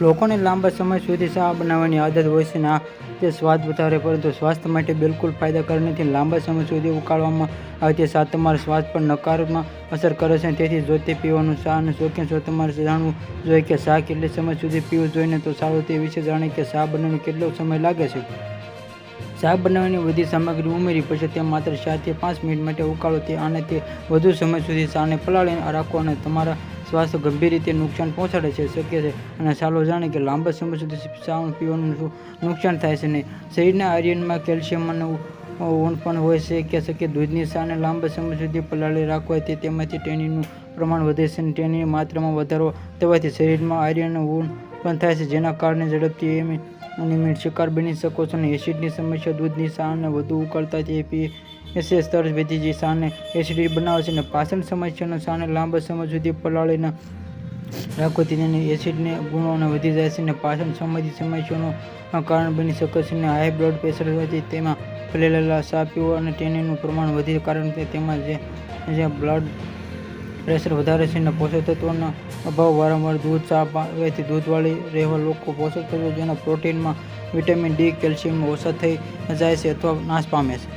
લોકોને લાંબા સમય સુધી ચા બનાવવાની આદત હોય છે ને તે સ્વાદ વધારે, પરંતુ સ્વાસ્થ્ય માટે બિલકુલ ફાયદાકારક નથી. લાંબા સમય સુધી ઉકાળવામાં આવતી ચા તમારા સ્વાસ્થ્ય પર નકારાત્મક અસર કરે છે. તેથી જો તે પીવાનું અને શોખીન છો, તમારે જાણવું જોઈએ કે ચા કેટલી સમય સુધી પીવું જોઈએ ને તો સારું તે વિશે જાણે કે ચા બનાવવાનો કેટલો સમય લાગે છે. શાક બનાવવાની બધી સામગ્રી ઉમેરી, પછી તે માત્ર ચારથી પાંચ મિનિટ માટે ઉકાળો. તે અને તે વધુ સમય સુધી ચાને પલાળીને રાખો અને તમારા સ્વાસ્થ્ય ગંભીર રીતે નુકસાન પહોંચાડે છે, શક્ય છે. અને ચાલો જાણે કે લાંબા સમય સુધી ચા પીવાનું નુકસાન થાય છે નહીં શરીરના આર્યનમાં કેલ્શિયમ અને ઊન પણ હોય છે. કે શક્ય દૂધની અને લાંબા સમય સુધી પલાળી રાખવા તે તેમાંથી ટેનીનું પ્રમાણ વધે છે અને ટેનીની માત્રામાં વધારો થવાથી શરીરમાં આયર્ન ઊન પણ થાય છે, જેના કારણે ઝડપથી એમ અનિયમિત શિકાર બની શકો છો અને એસિડની સમસ્યા દૂધની ચાને વધુ ઉકળતા તે પી એસે સ્તર વધી જે ચાને એસિડિટી બનાવે છે અને પાચન સમસ્યાનો સાને લાંબા સમય સુધી પલાળીને રાખવાથી તેને એસિડને ગુણોને વધી જાય છે અને પાચન સંબંધિત સમસ્યાનું કારણ બની શકે છે અને હાઈ બ્લડ પ્રેશર હોવાથી તેમાં ફેલેલા સાપીઓ અને ટેનીનું પ્રમાણ વધે કારણ કે તેમાં જે જે બ્લડ પ્રેશર વધારે છે અને પોષક તત્વોના અભાવ વારંવાર દૂધ ચા પીવાથી દૂધવાળી રહેવા લોકો પોષક તત્વો જેના પ્રોટીનમાં વિટામિન ડી, કેલ્શિયમ ઓછા થઈ જાય છે અથવા નાશ પામે છે.